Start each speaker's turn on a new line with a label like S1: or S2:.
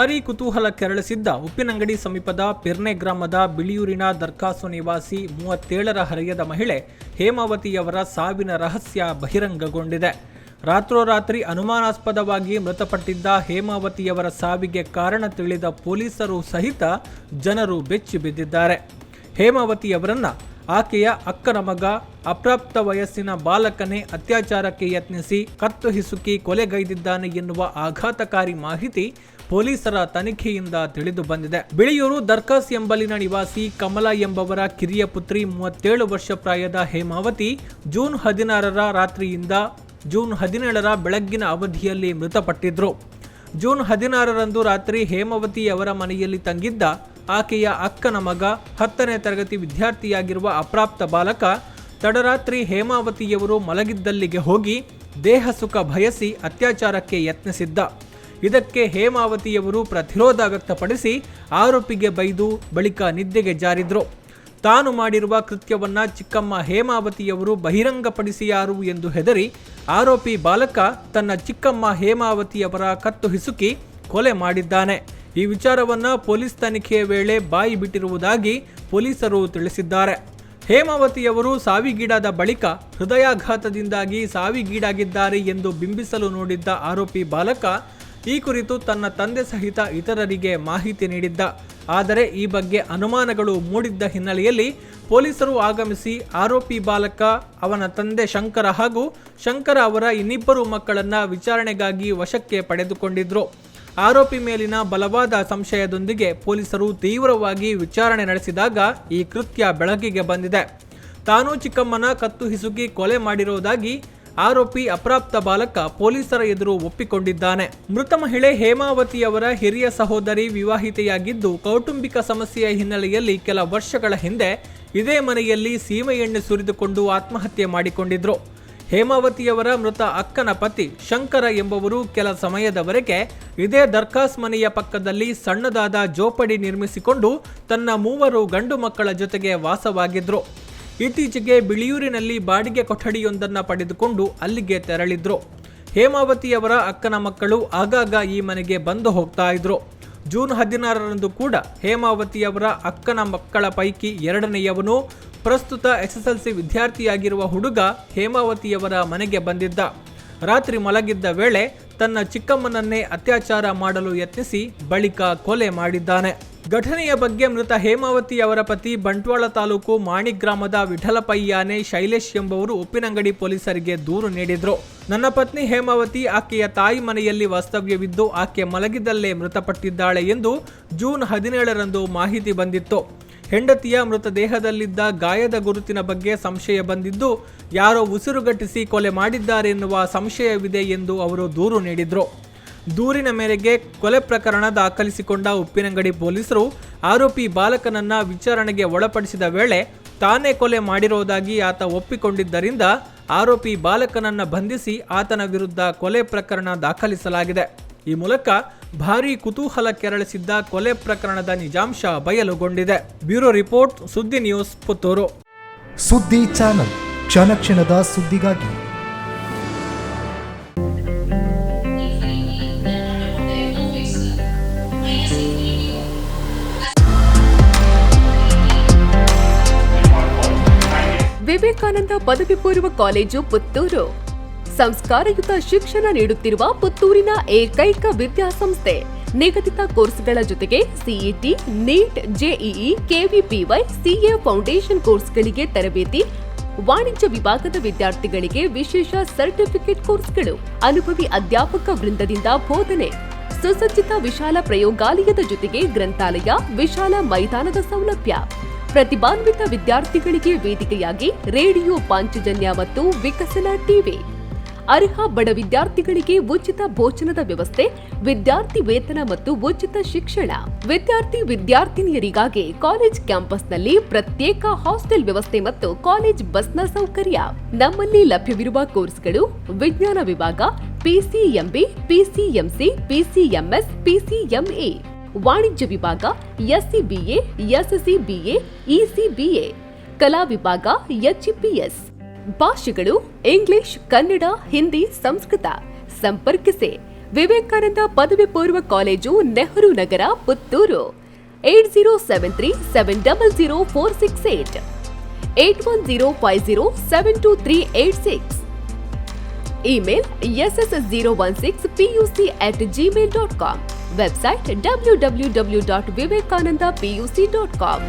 S1: ಭಾರೀ ಕುತೂಹಲ ಕೆರಳಿಸಿದ್ದ ಉಪ್ಪಿನಂಗಡಿ ಸಮೀಪದ ಪಿರ್ನೆ ಗ್ರಾಮದ ಬಿಳಿಯೂರಿನ ದರ್ಖಾಸು ನಿವಾಸಿ ಮೂವತ್ತೇಳರ ಹರೆಯದ ಮಹಿಳೆ ಹೇಮಾವತಿಯವರ ಸಾವಿನ ರಹಸ್ಯ ಬಹಿರಂಗಗೊಂಡಿದೆ. ರಾತ್ರೋರಾತ್ರಿ ಅನುಮಾನಾಸ್ಪದವಾಗಿ ಮೃತಪಟ್ಟಿದ್ದ ಹೇಮಾವತಿಯವರ ಸಾವಿಗೆ ಕಾರಣ ತಿಳಿದ ಪೊಲೀಸರು ಸಹಿತ ಜನರು ಬೆಚ್ಚಿ ಬಿದ್ದಿದ್ದಾರೆ. ಹೇಮಾವತಿಯವರನ್ನ ಆಕೆಯ ಅಕ್ಕನ ಮಗ, ಅಪ್ರಾಪ್ತ ವಯಸ್ಸಿನ ಬಾಲಕನೇ ಅತ್ಯಾಚಾರಕ್ಕೆ ಯತ್ನಿಸಿ ಕತ್ತು ಹಿಸುಕಿ ಕೊಲೆಗೈದಿದ್ದಾನೆ ಎನ್ನುವ ಆಘಾತಕಾರಿ ಮಾಹಿತಿ ಪೊಲೀಸರ ತನಿಖೆಯಿಂದ ತಿಳಿದು ಬಂದಿದೆ. ಬಿಳಿಯೂರು ದರ್ಕಾಸ್ ಎಂಬಲಿನ ನಿವಾಸಿ ಕಮಲ ಎಂಬವರ ಕಿರಿಯ ಪುತ್ರಿ ಮೂವತ್ತೇಳು ವರ್ಷ ಪ್ರಾಯದ ಹೇಮಾವತಿ ಜೂನ್ ಹದಿನಾರರ ರಾತ್ರಿಯಿಂದ ಜೂನ್ ಹದಿನೇಳರ ಬೆಳಗ್ಗಿನ ಅವಧಿಯಲ್ಲಿ ಮೃತಪಟ್ಟಿದ್ರು. ಜೂನ್ ಹದಿನಾರರಂದು ರಾತ್ರಿ ಹೇಮಾವತಿ ಅವರ ಮನೆಯಲ್ಲಿ ತಂಗಿದ್ದ ಆಕೆಯ ಅಕ್ಕನ ಮಗ ಹತ್ತನೇ ತರಗತಿ ವಿದ್ಯಾರ್ಥಿಯಾಗಿರುವ ಅಪ್ರಾಪ್ತ ಬಾಲಕ ತಡರಾತ್ರಿ ಹೇಮಾವತಿಯವರು ಮಲಗಿದ್ದಲ್ಲಿಗೆ ಹೋಗಿ ದೇಹ ಸುಖ ಬಯಸಿ ಅತ್ಯಾಚಾರಕ್ಕೆ ಯತ್ನಿಸಿದ್ದ. ಇದಕ್ಕೆ ಹೇಮಾವತಿಯವರು ಪ್ರತಿರೋಧ ವ್ಯಕ್ತಪಡಿಸಿ ಆರೋಪಿಗೆ ಬೈದು ಬಳಿಕ ನಿದ್ದೆಗೆ ಜಾರಿದ್ರು. ತಾನು ಮಾಡಿರುವ ಕೃತ್ಯವನ್ನು ಚಿಕ್ಕಮ್ಮ ಹೇಮಾವತಿಯವರು ಬಹಿರಂಗಪಡಿಸಿಯಾರು ಎಂದು ಹೆದರಿ ಆರೋಪಿ ಬಾಲಕ ತನ್ನ ಚಿಕ್ಕಮ್ಮ ಹೇಮಾವತಿಯವರ ಕತ್ತು ಹಿಸುಕಿ ಕೊಲೆ ಮಾಡಿದ್ದಾನೆ. ಈ ವಿಚಾರವನ್ನ ಪೊಲೀಸ್ ತನಿಖೆಯ ವೇಳೆ ಬಾಯಿ ಬಿಟ್ಟಿರುವುದಾಗಿ ಪೊಲೀಸರು ತಿಳಿಸಿದ್ದಾರೆ. ಹೇಮಾವತಿಯವರು ಸಾವಿಗೀಡಾದ ಬಳಿಕ ಹೃದಯಾಘಾತದಿಂದಾಗಿ ಸಾವಿಗೀಡಾಗಿದ್ದಾರೆ ಎಂದು ಬಿಂಬಿಸಲು ನೋಡಿದ್ದ ಆರೋಪಿ ಬಾಲಕ ಈ ಕುರಿತು ತನ್ನ ತಂದೆ ಸಹಿತ ಇತರರಿಗೆ ಮಾಹಿತಿ ನೀಡಿದ್ದ. ಆದರೆ ಈ ಬಗ್ಗೆ ಅನುಮಾನಗಳು ಮೂಡಿದ್ದ ಹಿನ್ನೆಲೆಯಲ್ಲಿ ಪೊಲೀಸರು ಆಗಮಿಸಿ ಆರೋಪಿ ಬಾಲಕ, ಅವನ ತಂದೆ ಶಂಕರ ಹಾಗೂ ಶಂಕರ ಅವರ ಇನ್ನಿಬ್ಬರು ಮಕ್ಕಳನ್ನ ವಿಚಾರಣೆಗಾಗಿ ವಶಕ್ಕೆ ಪಡೆದುಕೊಂಡಿದ್ರು. ಆರೋಪಿ ಮೇಲಿನ ಬಲವಾದ ಸಂಶಯದೊಂದಿಗೆ ಪೊಲೀಸರು ತೀವ್ರವಾಗಿ ವಿಚಾರಣೆ ನಡೆಸಿದಾಗ ಈ ಕೃತ್ಯ ಬೆಳಕಿಗೆ ಬಂದಿದೆ. ತಾನು ಚಿಕ್ಕಮ್ಮನ ಕತ್ತು ಹಿಸುಕಿ ಕೊಲೆ ಮಾಡಿರುವುದಾಗಿ ಆರೋಪಿ ಅಪ್ರಾಪ್ತ ಬಾಲಕ ಪೊಲೀಸರ ಎದುರು ಒಪ್ಪಿಕೊಂಡಿದ್ದಾನೆ. ಮೃತ ಮಹಿಳೆ ಹೇಮಾವತಿಯವರ ಹಿರಿಯ ಸಹೋದರಿ ವಿವಾಹಿತೆಯಾಗಿದ್ದು, ಕೌಟುಂಬಿಕ ಸಮಸ್ಯೆಯ ಹಿನ್ನೆಲೆಯಲ್ಲಿ ಕೆಲ ವರ್ಷಗಳ ಹಿಂದೆ ಇದೇ ಮನೆಯಲ್ಲಿ ಸೀಮೆ ಎಣ್ಣೆ ಸುರಿದುಕೊಂಡು ಆತ್ಮಹತ್ಯೆ ಮಾಡಿಕೊಂಡಿದ್ರು. ಹೇಮಾವತಿಯವರ ಮೃತ ಅಕ್ಕನ ಪತಿ ಶಂಕರ ಎಂಬುವರು ಕೆಲ ಸಮಯದವರೆಗೆ ಇದೇ ದರ್ಖಾಸ್ ಮನೆಯ ಪಕ್ಕದಲ್ಲಿ ಸಣ್ಣದಾದ ಜೋಪಡಿ ನಿರ್ಮಿಸಿಕೊಂಡು ತನ್ನ ಮೂವರು ಗಂಡು ಮಕ್ಕಳ ಜೊತೆಗೆ ವಾಸವಾಗಿದ್ರು. ಇತ್ತೀಚೆಗೆ ಬಿಳಿಯೂರಿನಲ್ಲಿ ಬಾಡಿಗೆ ಕೊಠಡಿಯೊಂದನ್ನು ಪಡೆದುಕೊಂಡು ಅಲ್ಲಿಗೆ ತೆರಳಿದ್ರು. ಹೇಮಾವತಿಯವರ ಅಕ್ಕನ ಮಕ್ಕಳು ಆಗಾಗ ಈ ಮನೆಗೆ ಬಂದು ಹೋಗ್ತಾ ಇದ್ರು. ಜೂನ್ ಹದಿನಾರರಂದು ಕೂಡ ಹೇಮಾವತಿಯವರ ಅಕ್ಕನ ಮಕ್ಕಳ ಪೈಕಿ ಎರಡನೆಯವನು ಪ್ರಸ್ತುತ ಎಸ್ಎಸ್ಎಲ್ಸಿ ವಿದ್ಯಾರ್ಥಿಯಾಗಿರುವ ಹುಡುಗ ಹೇಮಾವತಿಯವರ ಮನೆಗೆ ಬಂದಿದ್ದ. ರಾತ್ರಿ ಮಲಗಿದ್ದ ವೇಳೆ ತನ್ನ ಚಿಕ್ಕಮ್ಮನನ್ನೇ ಅತ್ಯಾಚಾರ ಮಾಡಲು ಯತ್ನಿಸಿ ಬಳಿಕ ಕೊಲೆ ಮಾಡಿದ್ದಾನೆ. ಘಟನೆಯ ಬಗ್ಗೆ ಮೃತ ಹೇಮಾವತಿ ಅವರ ಪತಿ ಬಂಟ್ವಾಳ ತಾಲೂಕು ಮಾಣಿ ಗ್ರಾಮದ ವಿಠಲಪಯ್ಯಾನೆ ಶೈಲೇಶ್ ಎಂಬುವರು ಉಪ್ಪಿನಂಗಡಿ ಪೊಲೀಸರಿಗೆ ದೂರು ನೀಡಿದ್ರು. ನನ್ನ ಪತ್ನಿ ಹೇಮಾವತಿ ಆಕೆಯ ತಾಯಿ ಮನೆಯಲ್ಲಿ ವಾಸ್ತವ್ಯವಿದ್ದು ಆಕೆ ಮಲಗಿದಲ್ಲೇ ಮೃತಪಟ್ಟಿದ್ದಾಳೆ ಎಂದು ಜೂನ್ ಹದಿನೇಳರಂದು ಮಾಹಿತಿ ಬಂದಿತ್ತು. ಹೆಂಡತಿಯ ಮೃತದೇಹದಲ್ಲಿದ್ದ ಗಾಯದ ಗುರುತಿನ ಬಗ್ಗೆ ಸಂಶಯ ಬಂದಿದ್ದು, ಯಾರೋ ಉಸಿರುಗಟ್ಟಿಸಿ ಕೊಲೆ ಮಾಡಿದ್ದಾರೆ ಎನ್ನುವ ಸಂಶಯವಿದೆ ಎಂದು ಅವರು ದೂರು ನೀಡಿದ್ರು. ದೂರಿನ ಮೇರೆಗೆ ಕೊಲೆ ಪ್ರಕರಣ ದಾಖಲಿಸಿಕೊಂಡ ಉಪ್ಪಿನಂಗಡಿ ಪೊಲೀಸರು ಆರೋಪಿ ಬಾಲಕನನ್ನ ವಿಚಾರಣೆಗೆ ಒಳಪಡಿಸಿದ ವೇಳೆ ತಾನೇ ಕೊಲೆ ಮಾಡಿರುವುದಾಗಿ ಆತ ಒಪ್ಪಿಕೊಂಡಿದ್ದರಿಂದ ಆರೋಪಿ ಬಾಲಕನನ್ನ ಬಂಧಿಸಿ ಆತನ ವಿರುದ್ಧ ಕೊಲೆ ಪ್ರಕರಣ ದಾಖಲಿಸಲಾಗಿದೆ. ಈ ಮೂಲಕ ಭಾರೀ ಕುತೂಹಲ ಕೆರಳಿಸಿದ್ದ ಕೊಲೆ ಪ್ರಕರಣದ ನಿಜಾಂಶ ಬಯಲುಗೊಂಡಿದೆ. Bureau report Suddi news Puttur.
S2: Suddi channel ಕ್ಷಣ ಕ್ಷಣದ ಸುದ್ದಿಗಾಗಿ.
S3: ವಿವೇಕಾನಂದ ಪದವಿ ಪೂರ್ವ ಕಾಲೇಜು ಪುತ್ತೂರು. ಸಂಸ್ಕಾರಯುತ ಶಿಕ್ಷಣ ನೀಡುತ್ತಿರುವ ಪುತ್ತೂರಿನ ಏಕೈಕ ವಿದ್ಯಾಸಂಸ್ಥೆ. ನಿಗದಿತ ಕೋರ್ಸ್ಗಳ ಜೊತೆಗೆ CET NEET JEE KVPY CA foundation ಕೋರ್ಸ್ಗಳಿಗೆ ತರಬೇತಿ. ವಾಣಿಜ್ಯ ವಿಭಾಗದ ವಿದ್ಯಾರ್ಥಿಗಳಿಗೆ ವಿಶೇಷ ಸರ್ಟಿಫಿಕೇಟ್ ಕೋರ್ಸ್ಗಳು. ಅನುಭವಿ ಅಧ್ಯಾಪಕ ವೃಂದದಿಂದ ಬೋಧನೆ. ಸುಸಜ್ಜಿತ ವಿಶಾಲ ಪ್ರಯೋಗಾಲಯದ ಜೊತೆಗೆ ಗ್ರಂಥಾಲಯ, ವಿಶಾಲ ಮೈದಾನದ ಸೌಲಭ್ಯ. ಪ್ರತಿಭಾನ್ವಿತ ವಿದ್ಯಾರ್ಥಿಗಳಿಗೆ ವೇದಿಕೆಯಾಗಿ ರೇಡಿಯೋ, ಪಾಂಚಜನ್ಯ ಮತ್ತು ವಿಕಸನ ಟಿವಿ ಅರ್ಹ ಬಡ ವಿದ್ಯಾರ್ಥಿಗಳಿಗೆ ಉಚಿತ ಭೋಜನದ ವ್ಯವಸ್ಥೆ, ವಿದ್ಯಾರ್ಥಿ ವೇತನ ಮತ್ತು ಉಚಿತ ಶಿಕ್ಷಣ. ವಿದ್ಯಾರ್ಥಿ ವಿದ್ಯಾರ್ಥಿನಿಯರಿಗಾಗಿ ಕಾಲೇಜ್ ಕ್ಯಾಂಪಸ್ನಲ್ಲಿ ಪ್ರತ್ಯೇಕ ಹಾಸ್ಟೆಲ್ ವ್ಯವಸ್ಥೆ ಮತ್ತು ಕಾಲೇಜ್ ಬಸ್ನ ಸೌಕರ್ಯ. ನಮ್ಮಲ್ಲಿ ಲಭ್ಯವಿರುವ ಕೋರ್ಸ್ಗಳು ವಿಜ್ಞಾನ ವಿಭಾಗ ಪಿಸಿಎಂಬಿ ಪಿಸಿಎಂಸಿ ಪಿಸಿಎಂಎಸ್ ಪಿಸಿಎಂಎ ವಾಣಿಜ್ಯ ವಿಭಾಗ ಎಸ್ಸಿಬಿಎ ಎಸ್ಸಿಬಿಎ ಇಸಿಬಿಎ ಕಲಾ ವಿಭಾಗ ಎಚ್ಇಪಿಎಸ್ ಭಾಷೆಗಳು ಇಂಗ್ಲಿಷ್, ಕನ್ನಡ, ಹಿಂದಿ, ಸಂಸ್ಕೃತ. ಸಂಪರ್ಕಿಸಿ. ವಿವೇಕಾನಂದ ಪದವಿ ಪೂರ್ವ college Nehru Nagar, Puttur. Eight zero seven three seven double zero four six eight. Eight one zero five zero seven two three eight six. Email S S S zero one six P U C at Gmail dot com. Website W W W dot Vivekananda P U C dot com.